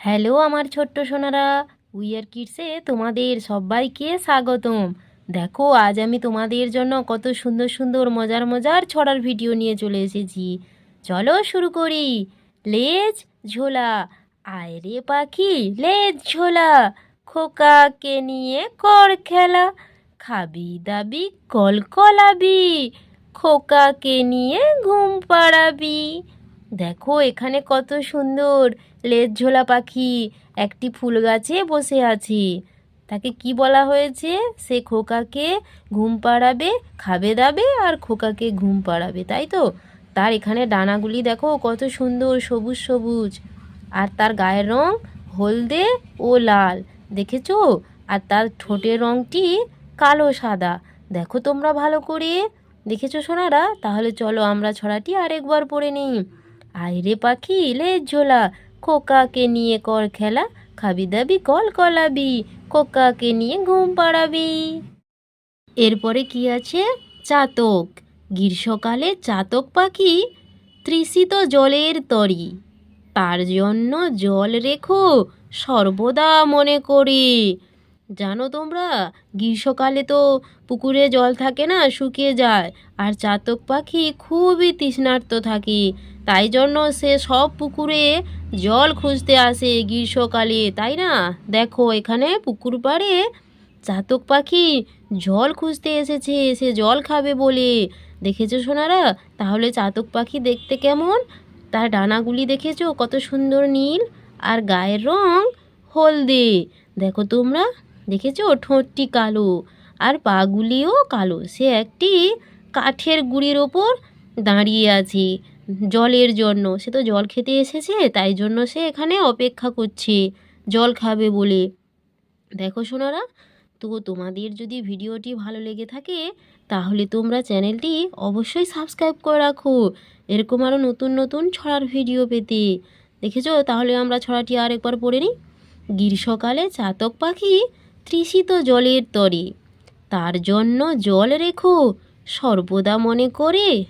Hello আমার ছোট্ট Sonara wear কিডসে তোমাদের সবাইকে স্বাগতম। দেখো, আজ আমি তোমাদের জন্য কত সুন্দর সুন্দর মজার মজার ছড়ার ভিডিও নিয়ে চলে এসেছি। চলো শুরু করি। লেজ ঝোলা, আয় রে পাখি, লেজ ঝোলা খোকাকে নিয়ে কর খেলা, খাবি দাবি কল কলাবি খোকাকে নিয়ে ঘুম পাড়াবি। দেখো, এখানে কত সুন্দর লেজ ঝোলা পাখি, একটি ফুল গাছে বসে আছে। তাকে কি বলা হয়েছে? সে খোকাকে ঘুম পাড়াবে, খাবে দাবে আর খোকাকে ঘুম পাড়াবে, তাই তো? তার এখানে ডানাগুলি দেখো, কত সুন্দর সবুজ সবুজ। আর তার গায়ের রং হলদে ও লাল, দেখেছ? আর তার ঠোঁটের রংটি কালো সাদা। দেখো তোমরা ভালো করে। দেখেছ সোনারা? তাহলে চলো আমরা ছড়াটি আরেকবার পড়ে নিই। আইরে পাখি লেজ ঝোলা, খোকাকে নিয়ে কর খেলা, খাবি দাবি, কল কলাবি, খোকাকে নিয়ে ঘুম পাড়াবি। এরপরে কি আছে? চাতক। গ্রীষ্মকালে চাতক পাখি তৃষিত জলের তরি। তার জন্য জল রেখো, সর্বদা মনে করে। জানো তোমরা, গ্রীষ্মকালে তো পুকুরে জল থাকে না, শুকিয়ে যায়। আর চাতক পাখি খুবই তৃষ্ণার্ত থাকে। তাই জন্য সে সব পুকুরে জল খুঁজতে আসে গ্রীষ্মকালে, তাই না? দেখো, এখানে পুকুর পাড়ে চাতক পাখি জল খুঁজতে এসেছে, সে জল খাবে বলে। দেখেছ সোনারা? তাহলে চাতক পাখি দেখতে কেমন? তার ডানাগুলি দেখেছ? কত সুন্দর নীল আর গায়ের রং হলদে। দেখো তোমরা দেখেছ? ঠোঁটটি কালো আর পাগুলিও কালো। সে একটি কাঠের গুঁড়ির ওপর দাঁড়িয়ে আছে জলের জন্য। সে তো জল খেতে এসেছে, তাই জন্য সে এখানে অপেক্ষা করছে। জল খাবে বলে। দেখো সোনারা, তো তোমাদের যদি ভিডিওটি ভালো লেগে থাকে, তাহলে তোমরা চ্যানেলটি অবশ্যই সাবস্ক্রাইব করে রাখো। এরকম আরও নতুন নতুন ছড়ার ভিডিও পেতে। দেখেছ? তাহলে আমরা ছড়াটি আরেকবার পড়ে নিই। গ্রীষ্মকালে চাতক পাখি তৃষিত জলের তরে। তার জন্য জল রেখো সর্বদা মনে করে